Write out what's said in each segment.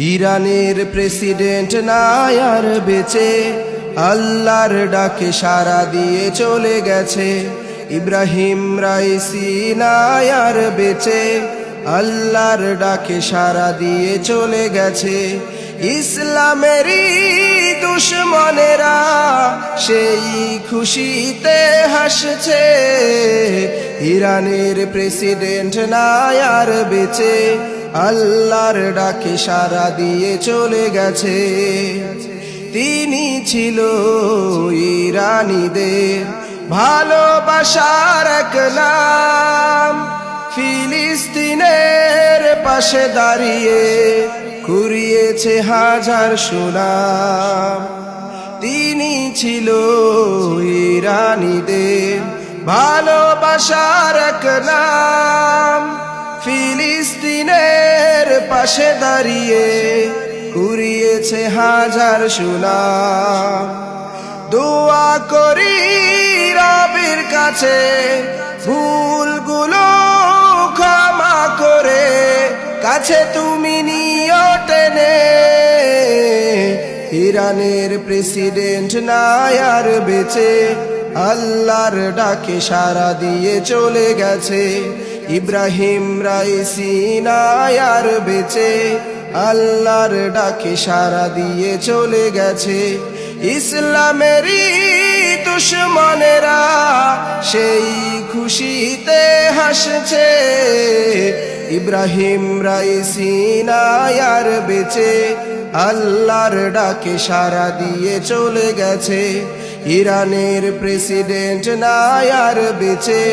ইরানের প্রেসিডেন্ট নায়ার বেচে, আল্লাহর ডাকে সারা দিয়ে চলে গেছে। ইব্রাহিম রাইসি নায়ার বেচে, আল্লাহর ডাকে সারা দিয়ে চলে গেছে। ইসলামেরই দুশ্মনেরা সেই খুশিতে হাসছে। ইরানের প্রেসিডেন্ট নায়ার বেচে আল্লাহর ডাকে সারা দিয়ে চলে গেছে। তিনি ছিল ইরানিদের ভালোবাসার এক নাম। ফিলিস্তিনের পাশে দাঁড়িয়ে কুড়িয়েছে হাজার সুনাম। তিনি ছিল ইরানিদের ভালোবাসার এক নাম। পাশে দাঁড়িয়ে কুড়িয়েছে হাজার সুনাম দোয়া করি রবির কাছে, ভুলগুলো ক্ষমা করে কাছে তুমি নিও টেনে। ইরানের প্রেসিডেন্ট নায়ার বেচে, আল্লাহর ডাকে সারা দিয়ে চলে গেছে। ইব্রাহিম রাইসি নায়ার বেচে, আল্লাহর ডাকে সারা দিয়ে চলে গেছে। ইসলামেরই দুশ্মনেরা সেই খুশিতে হাসছে। ইব্রাহিম রাইসি নায়ার বেচে, আল্লাহর ডাকে সারা দিয়ে চলে গেছে। ইরানের প্রেসিডেন্ট নায়ার বেচে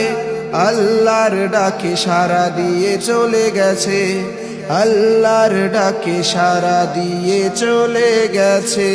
আল্লাহর ডাকে সারা দিয়ে চলে গেছে। আল্লাহর ডাকে সারা দিয়ে চলে গেছে।